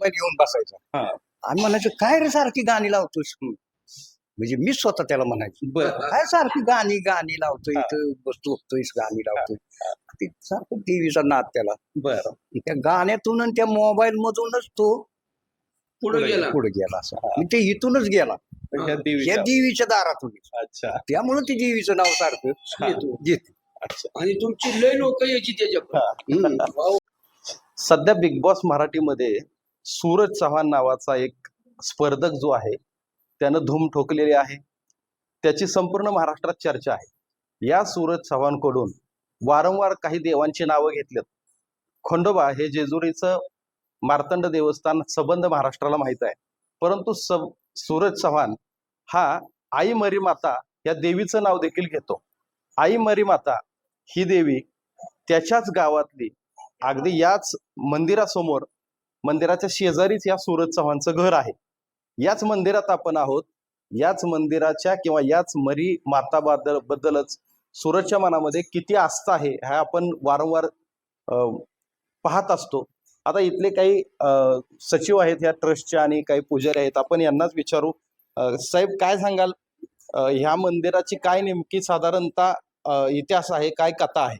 Mobile घेऊन बसायचा. हा. आणि म्हणायचं काय रे सारखी गाणी लावतोस म्हणजे मी स्वतः त्याला म्हणायचो बर. काय सारखी गाणी गाणी लावतोय. इथं बसतो बसतोयस गाणी लावतोय. ते सारखं देवीचा नाद त्याला. बर. त्या गाण्यातून आणि त्या मोबाईल मधूनच तो पुढे गेला. पुढे गेला असा. ते इथूनच गेला. या देवीच्या दारातून. अच्छा. त्यामुळे ते देवीचं नाव सारखं. घेते अच्छा. आणि तुमची लय लोक यायची त्याच्याकडे हम्म. सध्या बिग बॉस मराठीमध्ये सूरज चव्हाण नावाचा एक स्पर्धक जो आहे त्यानं धूम ठोकलेली आहे. त्याची संपूर्ण महाराष्ट्रात चर्चा आहे. या सूरज चव्हाणकडून वारंवार काही देवांची नावं घेतलीत. खंडोबा हे जेजुरीचं मार्तंड देवस्थान सबंध महाराष्ट्राला माहीत आहे. परंतु सब सूरज चव्हाण हा आई मरी माता या देवीचं नाव देखील घेतो. आई मरी माता ही देवी त्याच्याच गावातली अगदी याच मंदिरासमोर मंदिराच्या शेजारीच या सूरज चव्हाणचं घर आहे. याच मंदिरात आपण आहोत. याच मंदिराच्या किंवा याच मरी माता बद्दल बद्दलच सूरजच्या मनामध्ये किती आस्था आहे हा आपण वारंवार पाहत असतो. आता इथले काही अं, सचिव आहेत या ट्रस्टचे आणि काही पुजारी आहेत. आपण यांनाच विचारू साहेब काय सांगाल? ह्या मंदिराची काय नेमकी साधारणतः इतिहास आहे काय कथा आहे?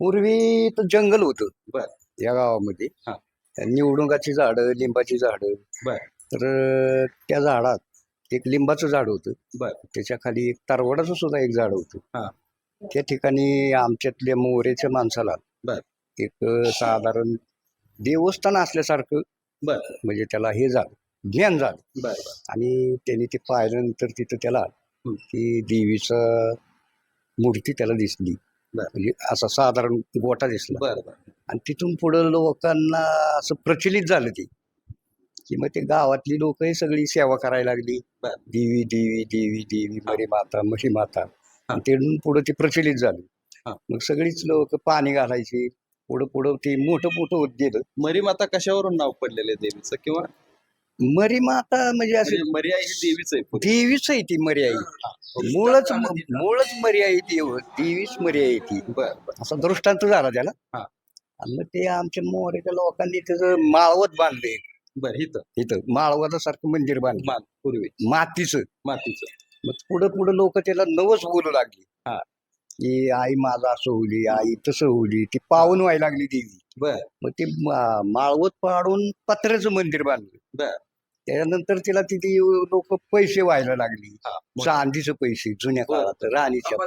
पूर्वी तर जंगल होतं. बर. या गावामध्ये हा. निवडुंगाची झाडं लिंबाची झाडं बर. तर त्या झाडात एक लिंबाचं झाड होतं बर. त्याच्याखाली एक तारवडाचं सुद्धा एक झाड हा. होतं त्या ठिकाणी आमच्यातल्या मोरेच्या माणसाला बर. एक अं, साधारण देवस्थान असल्यासारखं बर. म्हणजे त्याला हे झालं ज्ञान झालं बर आणि त्यांनी ते पाहिल्यानंतर तिथं त्याला हं. ती देवीचा मूर्ती त्याला दिसली. म्हणजे असा साधारण गोटा दिसला. बर बर. आणि तिथून पुढं लोकांना असं प्रचलित झालं ते. की मग ते गावातली लोक सगळी सेवा करायला लागली. बर. देवी देवी देवी देवी मरी माता मशी माता. आणि तिथून पुढं ते प्रचलित झालं. हा. मग सगळीच लोक पाणी घालायची. पुढं पुढं ते मोठं मोठं होत गेलं. मरी माता कशावरून नाव पडलेलं आहे देवीचं? किंवा मरी माता म्हणजे असं म्हणजे मरी आई ही देवीच आहे पूर्ण. देवीच आहे ती मरी आई मूळच मूळच मरी आई देव देवीच मरी आई ती. असा दृष्टांत झाला त्याला. आणि मग ते आमच्या मोऱ्याच्या लोकांनी त्याचं माळवत बांधले बर इथं. इथं माळवत सारखं मंदिर बांधलं. पूर्वी. मातीचं. मातीचं. मग पुढं पुढं लोक त्याला नवस बोलू लागली. हा. की आई माझा असं होली आई तसं होली ती पावन व्हायला लागली देवी. बर. मग ते माळवत पाडून पत्र्याचं मंदिर बांधलं. बर. त्यानंतर तिला तिथे लोक पैसे व्हायला लागली. चांदीचे पैसे जुन्या. काळात राणीच्या.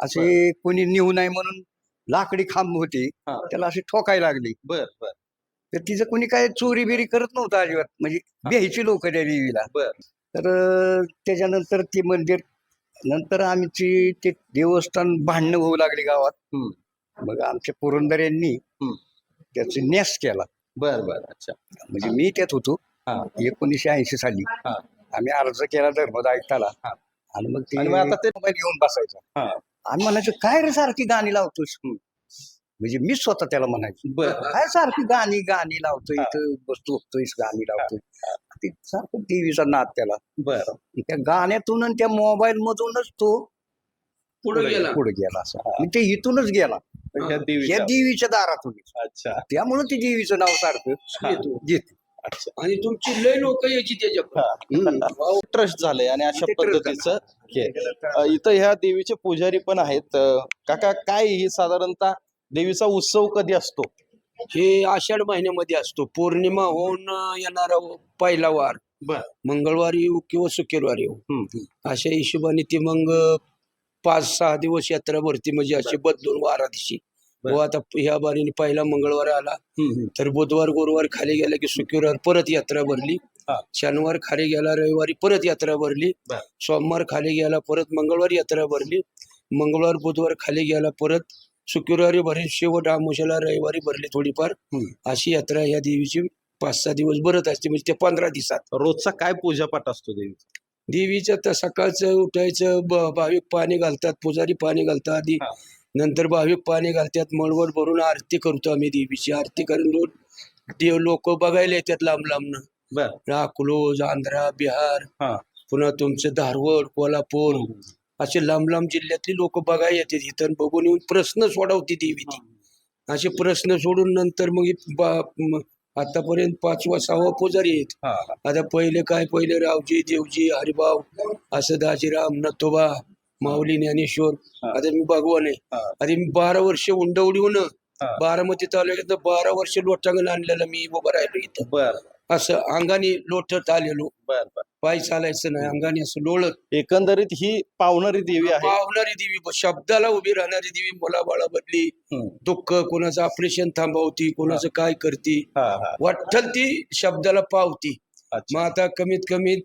असे कोणी नेऊ नये म्हणून लाकडी खांब होते. त्याला अशी ठोकायला लागली. बर बर. तर तिचं कोणी काय चोरी बिरी करत नव्हतं अजिबात. म्हणजे भ्यायची लोक त्या देवीला. तर त्याच्यानंतर ते मंदिर नंतर आमची ते देवस्थान भांडणं होऊ लागली गावात. मग आमच्या पुरंदर यांनी. त्याचा न्यास केला. बर बर. अच्छा. म्हणजे मी त्यात होतो. एकोणीसशे ऐंशी साली. आम्ही अर्ज केला धर्मद आयुक्ताला. हा. आणि मग ते आता ते- मोबाईल घेऊन बसायचा. आणि म्हणायचं काय रे सारखी गाणी लावतोस म्हणजे मी स्वतः त्याला म्हणायचो काय सारखी गाणी गाणी लावतोय. इथं बसतो बसतोयस गाणी लावतोय. ते सारखं देवीचा नाद त्याला. बर. त्या गाण्यातून आणि त्या मोबाईल मधूनच तो पुढे गेला. पुढे गेला असा. ते इथूनच गेला. या देवीच्या दारातून अच्छा. त्यामुळे ते देवीचं नाव सारखं. घेते आणि तुमची लय लोक यायची हम्म. ट्रस्ट झालंय आणि अशा पद्धतीचं इथं ह्या देवीचे पुजारी पण आहेत. काका काय ही साधारणतः देवीचा उत्सव कधी असतो? हे आषाढ महिन्यामध्ये असतो. पौर्णिमा होऊन येणारा पहिला वार. मंगळवारी येऊ किंवा शुक्रवारी येऊ. अशा हिशोबाने ती मग पाच सहा दिवस यात्रा भरती. म्हणजे अशी बदलून वारा दिवशी. व आता ह्या बारीने पहिला मंगळवार आला. तर बुधवार गुरुवार खाली गेला की शुक्रवार परत यात्रा भरली. शनिवार खाली गेला रविवारी परत यात्रा भरली. सोमवार खाली गेला परत मंगळवार यात्रा भरली. मंगळवार बुधवार खाली गेला परत शुक्रवारी भरली शेवट आमुषाला रविवारी भरली थोडीफार. अशी यात्रा या देवीची पाच सहा दिवस भरत असते म्हणजे ते पंधरा दिवसात. रोजचा काय पूजापाठ असतो देवीचा? देवीचं तर सकाळचं उठायचं भाविक पाणी घालतात पुजारी पाणी घालतात आधी. नंतर भाविक पाणी घालतात मळवट भरून आरती करतो आम्ही देवीची. आरती करून रोज देव लोक बघायला येतात लांब लांबनं. बर. अकलूज आंध्रा बिहार हा. पुन्हा तुमचं धारवड कोल्हापूर असे लांब लांब जिल्ह्यातली लोक बघायला येतात. इथं बघून येऊन प्रश्न सोडवते देवी ती. असे प्रश्न सोडून नंतर मग ही बा- म- आतापर्यंत पाचवा सहावा पुजारी आहेत. हा. हा आता पहिले काय पहिले रावजी देवजी हरिभाव असं दाजीराम नथोबा माऊली ज्ञानेश्वर. आता मी भगवान आहे. आता मी बारा वर्ष उंडवडीहून. बारामती तालुक्यात बारा वर्ष लोटांगण आणलेलं मी उभं राहिलो इथं. बर. असं अंगाने लोटत आलेलो. पाय चालायचं नाही अंगाने असं लोळत. एकंदरीत ही पावणारी देवी आहे. पावणारी देवी शब्दाला उभी राहणारी देवी मुलाबाळा बदली. दुःख कोणाचं ऑपरेशन थांबवती कोणाचं काय करती. वाटल ती शब्दाला पावती. मग आता कमीत कमीत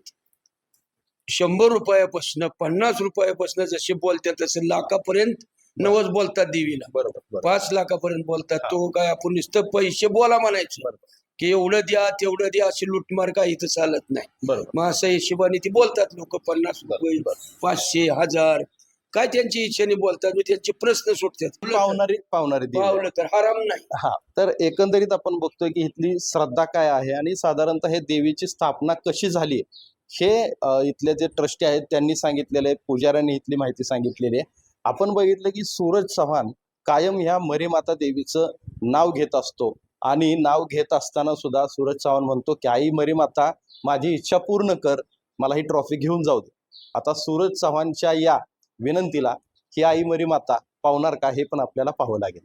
शंभर रुपयापासून पन्नास रुपयापासून जसे बोलतात तसे लाखापर्यंत नवस बोलतात देवीला. बरोबर पाच लाखापर्यंत बोलतात. तो काय आपण नुसतं पैसे बोला म्हणायचं. की एवढं द्या तेवढं द्या अशी लुटमार काय इथं चालत नाही. मग असं हिशोबाने ती बोलतात लोक पन्नास रुपये पाचशे हजार. काय त्यांची इच्छेने बोलतात? मग त्यांचे प्रश्न सुटतात. पावणारी पावणारी. पावलं तर हराम नाही. हा. तर एकंदरीत आपण बघतोय की इथली श्रद्धा काय आहे? आणि साधारणतः हे देवीची स्थापना कशी झाली हे इथले जे ट्रस्टी आहेत त्यांनी सांगितलेले आहे पुजाऱ्यांनी इथली माहिती सांगितलेली आहे. आपण बघितलं की सूरज चव्हाण कायम ह्या मरीमाता देवीचं नाव घेत असतो. आणि नाव घेत असताना सुद्धा सूरज चव्हाण म्हणतो की आई मरीमाता माझी इच्छा पूर्ण कर. मला ही ट्रॉफी घेऊन जाऊ दे. आता सूरज चव्हाणच्या या विनंतीला ही आई मरीमाता पावणार का हे पण आपल्याला पाहावं लागेल.